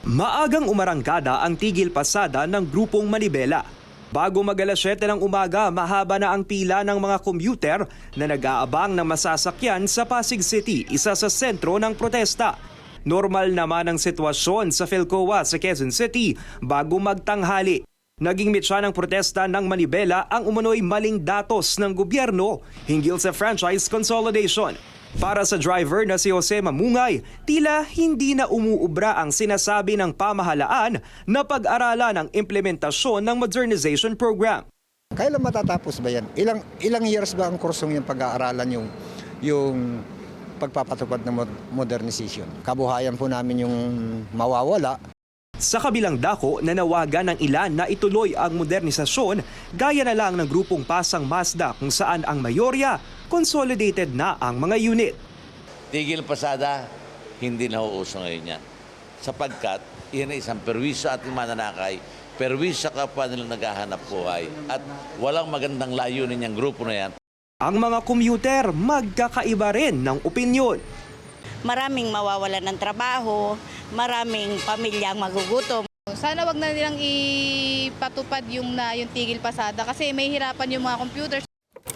Maagang umarangkada ang tigil pasada ng grupong Manibela. Bago mag alas 7 ng umaga, mahaba na ang pila ng mga commuter na nag-aabang ng masasakyan sa Pasig City, isa sa sentro ng protesta. Normal naman ang sitwasyon sa Philcoa sa Quezon City bago magtanghali. Naging mitsa ng protesta ng Manibela ang umano'y maling datos ng gobyerno hinggil sa franchise consolidation. Para sa driver na si Jose Mamungay, tila hindi na umuubra ang sinasabi ng pamahalaan na pag-aralan ang implementasyon ng modernization program. Kailan matatapos ba yan? Ilang ilang years ba ang kursong yung pag-aaralan yung yung pagpapatupad ng mod- modernization? Kabuhayan po namin yung mawawala. Sa kabilang dako, nanawagan ng ilan na ituloy ang modernisasyon gaya na lang ng grupong Pasang Mazda kung saan ang mayorya consolidated na ang mga unit. Tigil pasada, hindi na uuso ngayon yan. Sapagkat, iyan ay isang perwisyo ating mananakay, perwisyo sa kapwa nilang naghahanap buhay, at walang magandang layunin niyang grupo na yan. Ang mga commuter magkakaiba rin ng opinyon. maraming mawawalan ng trabaho, maraming pamilyang magugutom. Sana wag na nilang ipatupad yung na yung tigil pasada kasi may hirapan yung mga computers.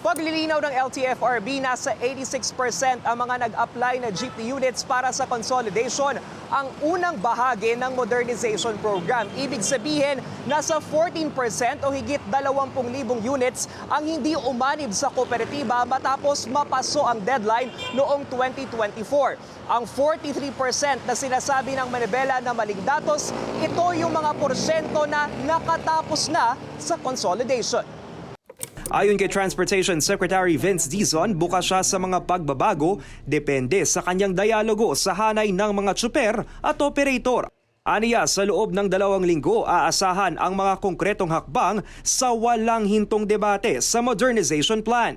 Paglilinaw ng LTFRB, nasa 86% ang mga nag-apply na GP units para sa consolidation, ang unang bahagi ng modernization program. Ibig sabihin, nasa 14% o higit 20,000 units ang hindi umanib sa kooperatiba matapos mapaso ang deadline noong 2024. Ang 43% na sinasabi ng Manibela na maling datos, ito yung mga porsyento na nakatapos na sa consolidation. Ayon kay Transportation Secretary Vince Dizon, bukas siya sa mga pagbabago depende sa kanyang dialogo sa hanay ng mga tsuper at operator. Aniya, sa loob ng dalawang linggo, aasahan ang mga konkretong hakbang sa walang hintong debate sa modernization plan.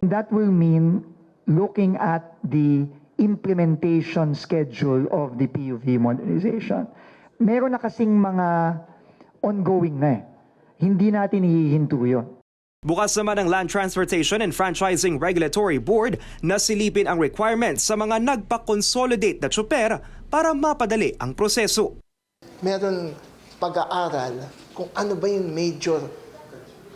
That will mean looking at the implementation schedule of the PUV modernization. Meron na kasing mga ongoing na eh. Hindi natin hihinto yun. Bukas naman ang Land Transportation and Franchising Regulatory Board na silipin ang requirements sa mga nagpa-consolidate na tsuper para mapadali ang proseso. meron pag-aaral kung ano ba yung major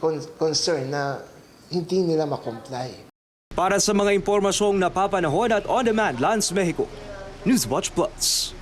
con- concern na hindi nila makomply. Para sa mga impormasyong napapanahon at on-demand Lance Mexico, Newswatch Plus.